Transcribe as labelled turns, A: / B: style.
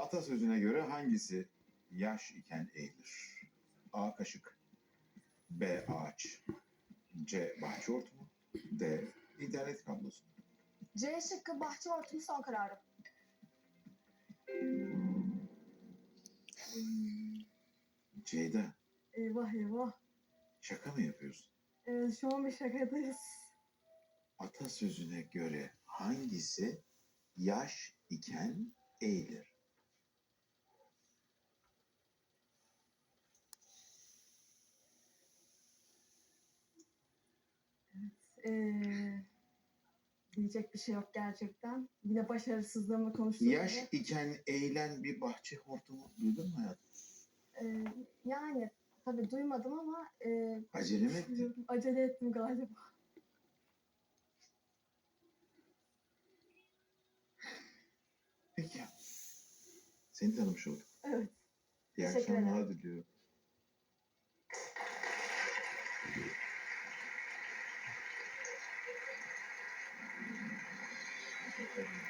A: Atasözüne göre hangisi yaş iken eğilir? A. Kaşık B. Ağaç C. Bahçe hortumu D. İnternet kablosu
B: C şıkkı bahçe hortumu son kararım.
A: Ceyda
B: Eyvah eyvah.
A: şaka mı yapıyorsun?
B: Evet, şu an bir şakadayız.
A: Atasözüne göre hangisi yaş iken eğilir?
B: Ee, diyecek bir şey yok gerçekten. Yine başarısızlığımı konuştum.
A: Yaş iken eğilen bir bahçe hortumu duydun mu hayatım?
B: Ee, yani tabii duymadım ama e,
A: Acele mi ettin?
B: acele ettim galiba.
A: Peki. Seni tanımış olduk.
B: Evet.
A: İyi
B: Teşekkür
A: akşamlar diliyorum. Thank you.